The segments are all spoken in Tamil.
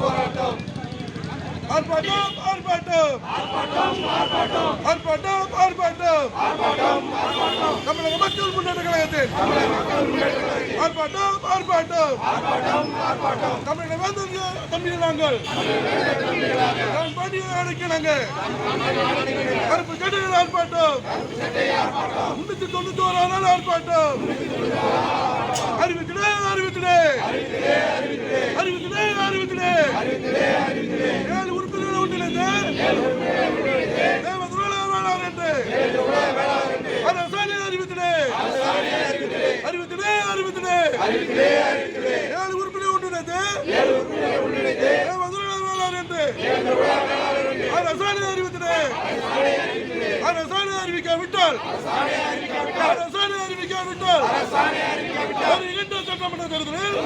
போராட்டம். ஆர்ப்பாட்டம் ஆர்ப்பாட்டம். ஆர்ப்பாட்டம் ஆர்ப்பாட்டம். தமிழக மக்கள் முன்னேற்ற கழகத்தில் ஆர்ப்பாட்டம் ஆர்ப்பாட்டம். தமிழக வந்து தமிழ் நாங்கள் நான் பணியை அழைக்கிறாங்க கருப்பு சட்டையில் ஆர்ப்பாட்டம். முன்னூத்தி தொண்ணூத்தி நாள் ஆர்ப்பாட்டம். ஏழு வேளாண் என்று. அரசாணை அறிவித்தினே அரசாணை அறிவிக்காவிட்டால். அரசாணை அறிவிக்காவிட்டால். வருகின்ற சட்டமன்ற தேர்தலில்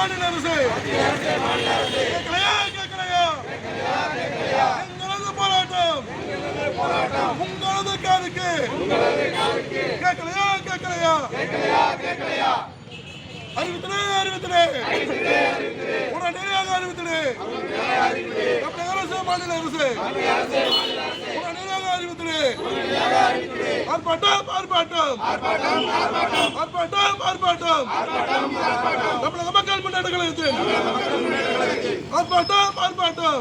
மாநில அரசு. கேட்கலையா கேட்கலையா? எங்களது போராட்டம். உங்களது காதுக்கு. கேட்கலையா கேட்கலையா? அறிவித்தனே அறிவித்தனே உடனடியாக அறிவித்தனே தமிழக அரசு மாநில அரசு. ஆர்ப்பாட்டம் ஆர்ப்பாட்டம். ஆர்ப்பாட்டம் ஆர்ப்பாட்டம். தமிழக மக்கள் முன்னேற்ற கழகத்தில் ஆர்ப்பாட்டம் ஆர்ப்பாட்டம்.